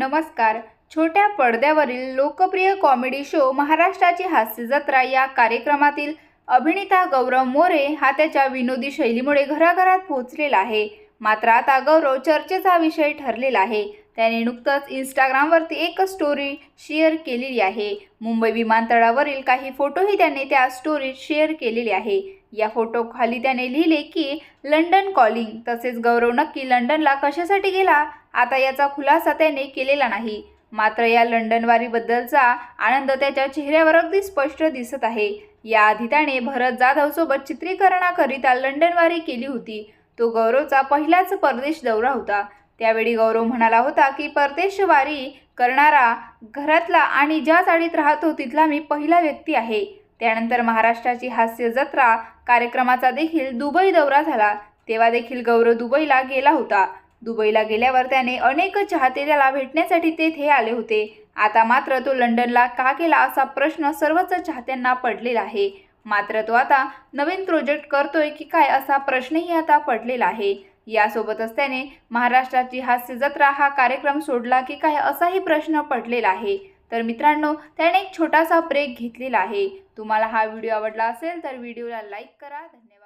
नमस्कार. छोट्या पडद्यावरील लोकप्रिय कॉमेडी शो महाराष्ट्राची हास्य जत्रा या कार्यक्रमातील अभिनेता गौरव मोरे हा त्याच्या विनोदी शैलीमुळे घराघरात पोहोचलेला आहे. मात्र आता गौरव चर्चेचा विषय ठरलेला आहे. त्याने नुकतंच इंस्टाग्रामवरती एक स्टोरी शेअर केलेली आहे. मुंबई विमानतळावरील काही फोटोही त्याने त्या स्टोरीत शेअर केलेले आहे. या फोटोखाली त्याने लिहिले की लंडन कॉलिंग तसेच गौरव नक्की लंडनला कशासाठी गेला? आता याचा खुलासा त्याने केलेला नाही. मात्र या लंडनवारीबद्दलचा आनंद त्याच्या चेहऱ्यावर अगदी स्पष्ट दिसत आहे. याआधी त्याने भरत जाधवसोबत चित्रीकरणाकरिता लंडनवारी केली होती. तो गौरवचा पहिलाच परदेश दौरा होता. त्यावेळी गौरव म्हणाला होता की परदेशवारी करणारा घरातला आणि ज्या चाळीत राहतो तिथला मी पहिला व्यक्ती आहे. त्यानंतर महाराष्ट्राची हास्य जत्रा कार्यक्रमाचा देखील दुबई दौरा झाला. तेव्हा देखील गौरव दुबईला गेला होता. दुबईला गेल्यावर त्याने अनेक चाहते त्याला भेटण्यासाठी तेथे आले होते. आता मात्र तो लंडनला का गेला असा प्रश्न सर्वच चाहत्यांना पडलेला आहे. मात्र तो आता नवीन प्रोजेक्ट करतोय की काय असा प्रश्नही आता पडलेला आहे. यासोबतच त्याने महाराष्ट्राची हास्य जत्रा हा कार्यक्रम सोडला की काय असाही प्रश्न पडलेला आहे. तर मित्रांनो त्याने एक छोटासा ब्रेक घेतलेला आहे. तुम्हाला हा व्हिडिओ आवडला असेल तर व्हिडिओला लाईक करा. धन्यवाद.